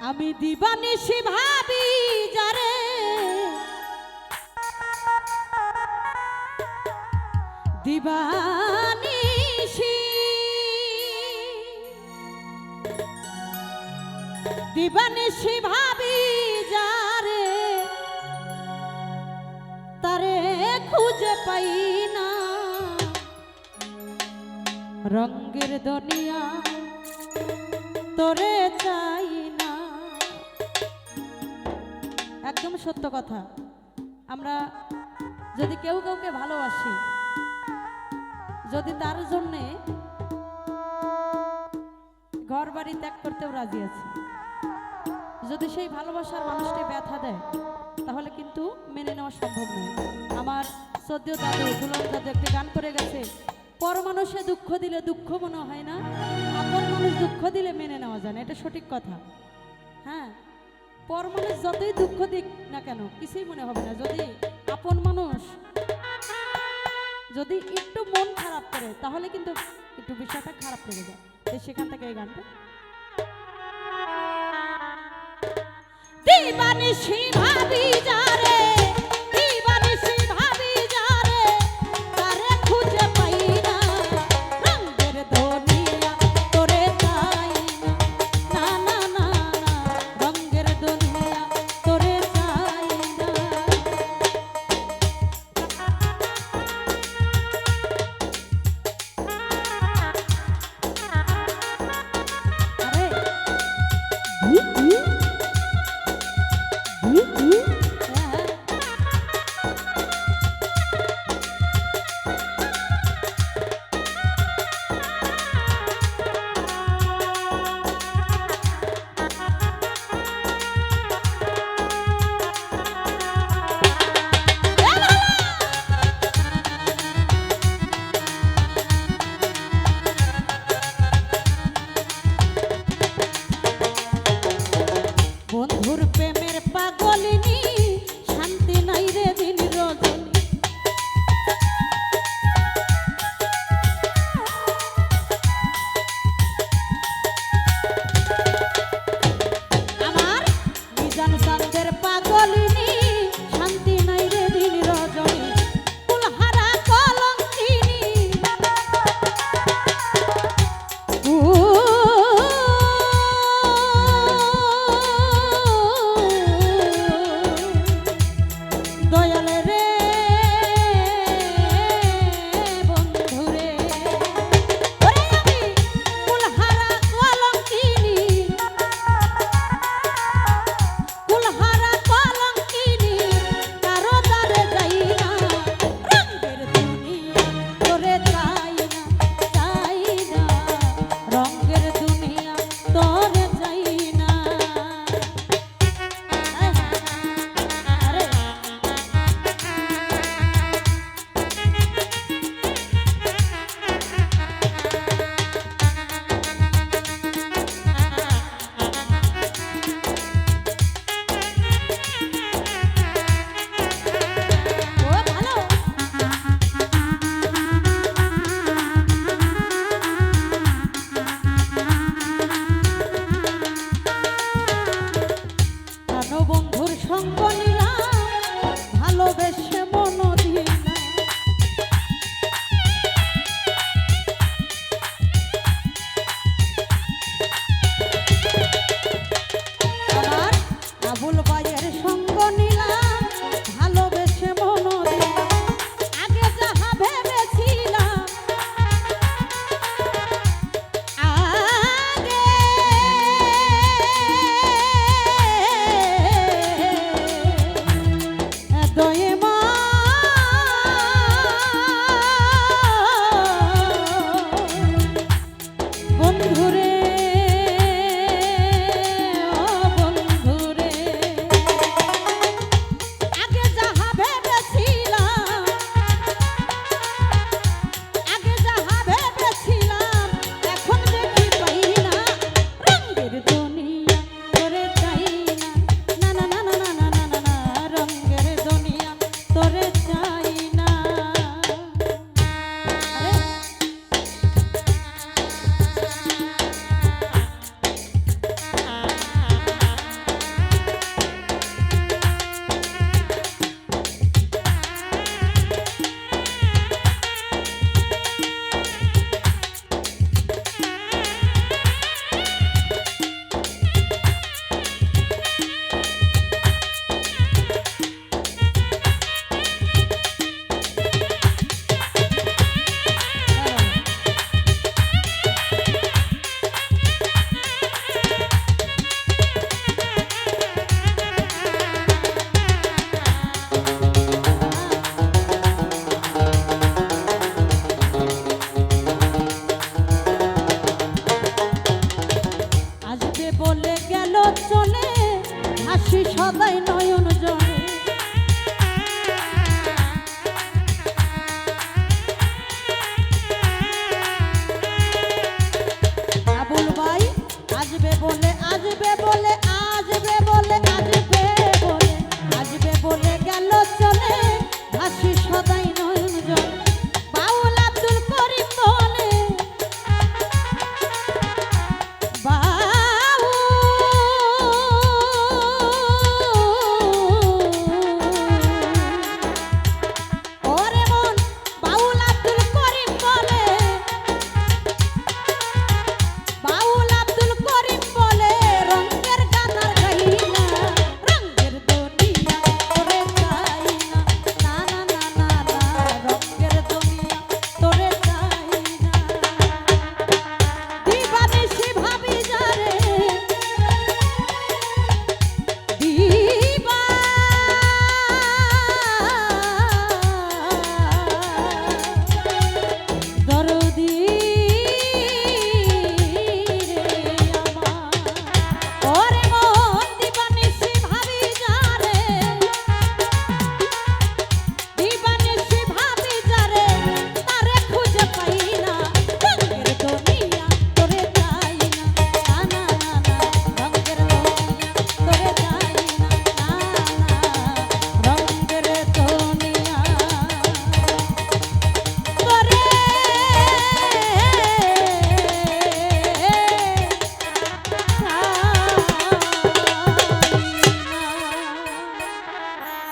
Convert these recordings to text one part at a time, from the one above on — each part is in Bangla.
আমি দিবানিশি ভাবি যারে। দিবানিশি দিবানিশি ভাবি যারে। তারে খুঁজে পাই না। রঙ্গের দুনিয়া তোরে চাই। একদম সত্য কথা। আমরা যদি কেউ কাউকে ভালোবাসি, যদি তার জন্যে ঘর বাড়ি ত্যাগ করতেও রাজি আছি। যদি সেই ভালোবাসার মানুষটি ব্যথা দেয়, তাহলে কিন্তু মেনে নেওয়া সম্ভব নয়। আমার সদ্য দাদু দুলন দাদু একটি গান করে গেছে পর মানুষে দুঃখ দিলে দুঃখ মনে হয় না, আপন মানুষ দুঃখ দিলে মেনে নেওয়া যায় না। এটা সঠিক কথা। হ্যাঁ? পর মানুষ যতই দুঃখ দিক না কেন, কিছুই মনে হবে না। যদি আপন মানুষ যদি একটু মন খারাপ করে, তাহলে কিন্তু একটু বিষয়টা খারাপ করে যায়। সেখান থেকে এই গানটা। দিবানি ভাবি বন্ধুর প্রেমের পাগলিনী। সঙ্গ নিলাম ভালোবেসে নয়ন জলে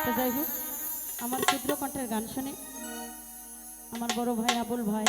তো যাই হোক আমার ক্ষুদ্র কণ্ঠের গান শুনে। আমার বড় ভাই আবুল ভাই